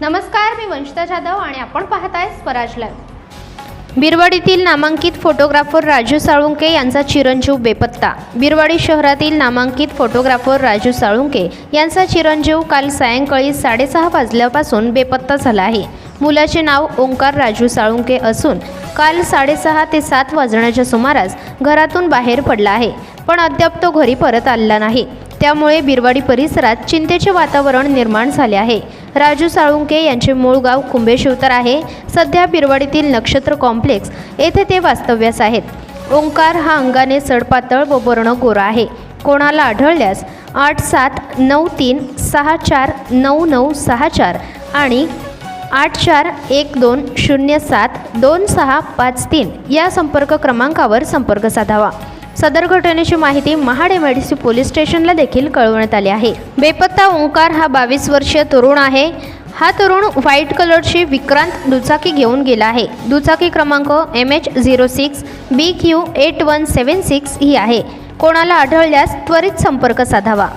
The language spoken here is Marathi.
नमस्कार मी वंशिता जाधव आणि आपण पाहताय स्वराज लाईव्ह. बिरवाडीतील नामांकित फोटोग्राफर राजू साळुंके यांचा चिरंजीव बेपत्ता. बिरवाडी शहरातील नामांकित फोटोग्राफर राजू साळुंके यांचा चिरंजीव काल सायंकाळी साडेसहा वाजल्यापासून बेपत्ता झाला आहे. मुलाचे नाव ओंकार राजू साळुंके असून काल साडेसहा ते सात वाजण्याच्या सुमारास घरातून बाहेर पडला आहे. पण अद्याप तो घरी परत आलेला नाही. त्यामुळे बिरवाडी परिसरात चिंतेचे वातावरण निर्माण झाले आहे. राजू साळुंके यांचे मूळ गाव कुंभेशिवतर आहे. सध्या बिरवाडीतील नक्षत्र कॉम्प्लेक्स येथे ते वास्तव्यास आहेत. ओंकार हा अंगाने सडपातळ व वर्ण गोरा आहे. कोणाला आढळल्यास आठ सात नऊ तीन सहा चार नऊ नऊ सहा चार आणि आठ चार एक दोन शून्य सात दोन सहा पाच तीन या संपर्क क्रमांकावर संपर्क साधावा. सदर घटनेची माहिती महाड एमआयडीसी पोलीस स्टेशनला देखील कळवण्यात आली आहे. बेपत्ता ओंकार हा बावीस वर्षीय तरुण आहे. हा तरुण व्हाईट कलरची विक्रांत दुचाकी घेऊन गेला आहे. दुचाकी क्रमांक M H zero six B Q eight one seven six ही आहे. कोणाला आढळल्यास त्वरित संपर्क साधावा.